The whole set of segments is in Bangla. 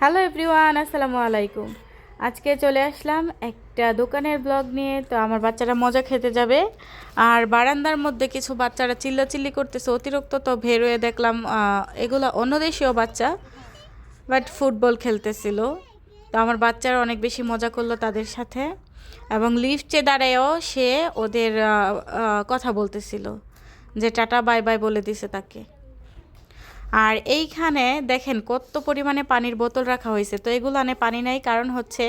হ্যালো এভরিওয়ান, আসসালামু আলাইকুম। আজকে চলে আসলাম একটা দোকানের ব্লগ নিয়ে। তো আমার বাচ্চারা মজা খেতে যাবে। আর বারান্দার মধ্যে কিছু বাচ্চারা চিল্লাচিল্লি করতেছে, অতিরিক্ত তো বেরোয়ে দেখলাম এগুলো অন্য দেশীয় বাচ্চা, বাট ফুটবল খেলতেছিল। তো আমার বাচ্চারা অনেক বেশি মজা করল তাদের সাথে। এবং লিফটে দাঁড়ায়ও সে ওদের কথা বলতেছিল, যে টাটা, বাই বাই বলে দিছে তাকে। আর এইখানে দেখেন কত পরিমাণে পানির বোতল রাখা হয়েছে। তো এগুলো আনে পানি নাই, কারণ হচ্ছে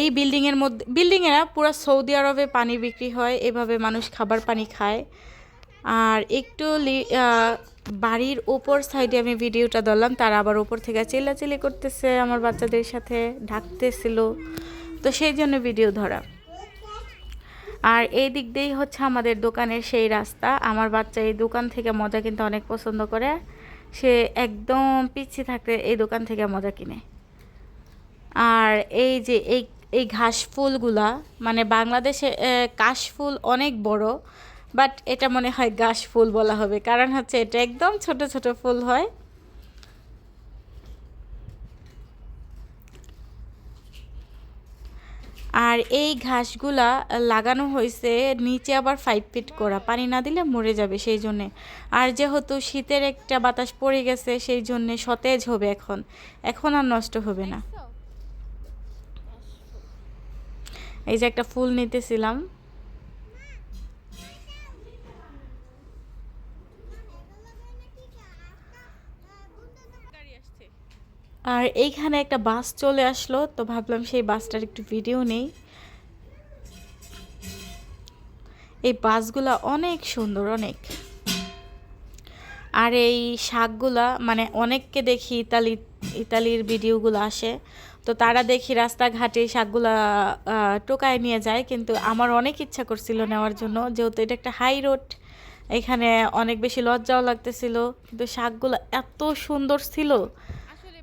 এই বিল্ডিংয়ের মধ্যে বিল্ডিংয়ে না পুরো সৌদি আরবে পানি বিক্রি হয়, এভাবে মানুষ খাবার পানি খায়। আর একটু বাড়ির উপর সাইডে আমি ভিডিওটা ধরলাম, তারা আবার উপর থেকে চিল্লাচিল্লি করতেছে আমার বাচ্চাদের সাথে ঢাকতেছিল তো সেই জন্য ভিডিও ধরা। আর এই দিক দিয়েই হচ্ছে আমাদের দোকানের সেই রাস্তা। আমার বাচ্চা এই দোকান থেকে মজা কিন্তু অনেক পছন্দ করে। সে একদম পিছিয়ে থাকতে এই দোকান থেকে মজা কিনে। আর এই যে এই এই ঘাস ফুলগুলা মানে বাংলাদেশে কাশ কাশফুল অনেক বড়, বাট এটা মনে হয় ঘাস ফুল বলা হবে। কারণ হচ্ছে এটা একদম ছোট ছোট ফুল হয়। আর এই ঘাসগুলা লাগানো হয়েছে নিচে আবার ফাইভ ফিট করা। পানি না দিলে মরে যাবে সেই জন্যে। আর যেহেতু শীতের একটা বাতাস পড়ে গেছে সেই জন্যে সতেজ হবে এখন। এখন আর নষ্ট হবে না। এই যে একটা ফুল নিতেছিলাম। আর এইখানে একটা বাস চলে আসলো, তো ভাবলাম সেই বাসটার একটু ভিডিও নেই। এই বাসগুলা অনেক সুন্দর, অনেক। আর এই শাকগুলা মানে অনেককে দেখি ইতালি, ইতালির ভিডিওগুলো আসে, তো তারা দেখি রাস্তাঘাটে শাকগুলা টোকায় নিয়ে যায়, কিন্তু আমার অনেক ইচ্ছা করছিল নেওয়ার জন্য, যেহেতু এটা একটা হাই রোড এখানে অনেক বেশি লজ্জাও লাগতেছিল, কিন্তু শাকগুলো এত সুন্দর ছিল।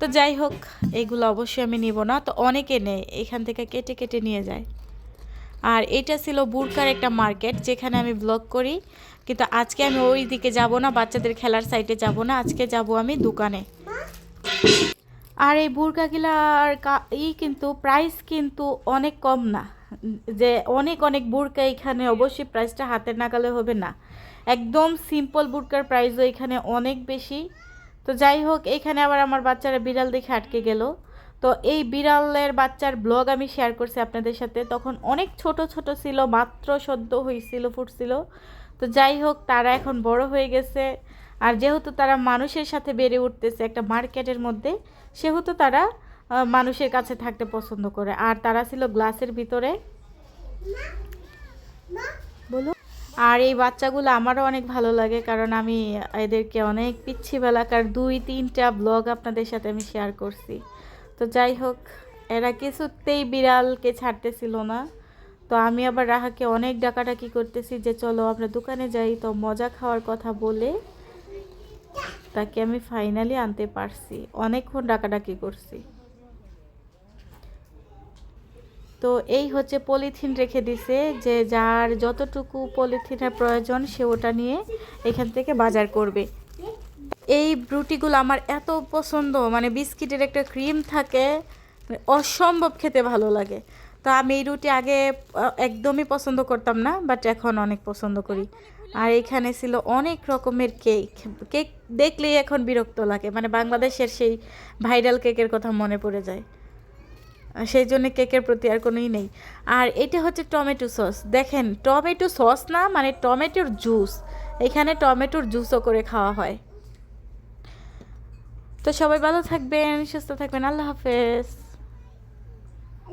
তো যাই হোক, এগুলো অবশ্যই আমি নিব না। তো অনেকে নেয়, এখান থেকে কেটে কেটে নিয়ে যায়। আর এটা ছিল বুরকার একটা মার্কেট, যেখানে আমি ব্লগ করি। কিন্তু আজকে আমি ওই দিকে যাব না, বাচ্চাদের খেলার সাইডে যাব না, আজকে যাব আমি দোকানে। আর এই বুরকাগুলার ই কিন্তু প্রাইস কিন্তু অনেক কম না। যে অনেক অনেক বুরকা এখানে অবশ্যই প্রাইসটা হাতের নাগালে হবে না। একদম সিম্পল বুরকার প্রাইসও এখানে অনেক বেশি। তো যাই হোক, এখানে আবার আমার বাচ্চারা বিড়াল দেখে আটকে গেল। তো এই বিড়ালের বাচ্চার ব্লগ আমি শেয়ার করছি আপনাদের সাথে। তখন অনেক ছোট ছোট ছিল, মাত্র সদ্য হয়েছিল, ফুটছিল। তো যাই হোক, তারা এখন বড় হয়ে গেছে। আর যেহেতু তারা মানুষের সাথে বেড়ে উঠতেছে একটা মার্কেটের মধ্যে, সেহেতু তারা মানুষের কাছে থাকতে পছন্দ করে। আর তারা ছিল গ্লাসের ভিতরে। বলো আর এই বাচ্চাগুলো আমারও অনেক ভালো লাগে, কারণ আমি এদেরকে অনেক পিচ্ছি বেলাকার দুই, তিনটা ব্লগ আপনাদের সাথে আমি শেয়ার করছি। তো যাই হোক, এরা কিছুতেই বিড়ালকে ছাড়তেছিল না। তো আমি আবার রাহাকে অনেক ডাকাডাকি করতেছি যে, চলো আমরা দোকানে যাই, তো মজা খাওয়ার কথা বলে তাকে আমি ফাইনালি আনতে পারছি। অনেকক্ষণ ডাকাডাকি করছি। তো এই হচ্ছে পলিথিন রেখে দিছে যে যার যতটুকু পলিথিনের প্রয়োজন সে ওটা নিয়ে এখান থেকে বাজার করবে। এই ব্রুটিগুলো আমার এত পছন্দ মানে বিস্কিটের একটা ক্রিম থাকে অসম্ভব খেতে ভালো লাগে। তো আমি এই রুটি আগে একদমই পছন্দ করতাম না বাট এখন অনেক পছন্দ করি। আর এখানে ছিল অনেক রকমের কেক। কেক দেখলেই এখন বিরক্ত লাগে মানে বাংলাদেশের সেই ভাইরাল কেকের কথা মনে পড়ে যায়। সেই জন্য কেকের প্রতি আর কোনোই নেই। আর এটা হচ্ছে টমেটো সস। দেখেন, টমেটো সস না মানে টমেটোর জুস। এখানে টমেটোর জুসও করে খাওয়া হয়। তো সবাই ভালো থাকবেন, সুস্থ থাকবেন। আল্লাহ হাফেজ।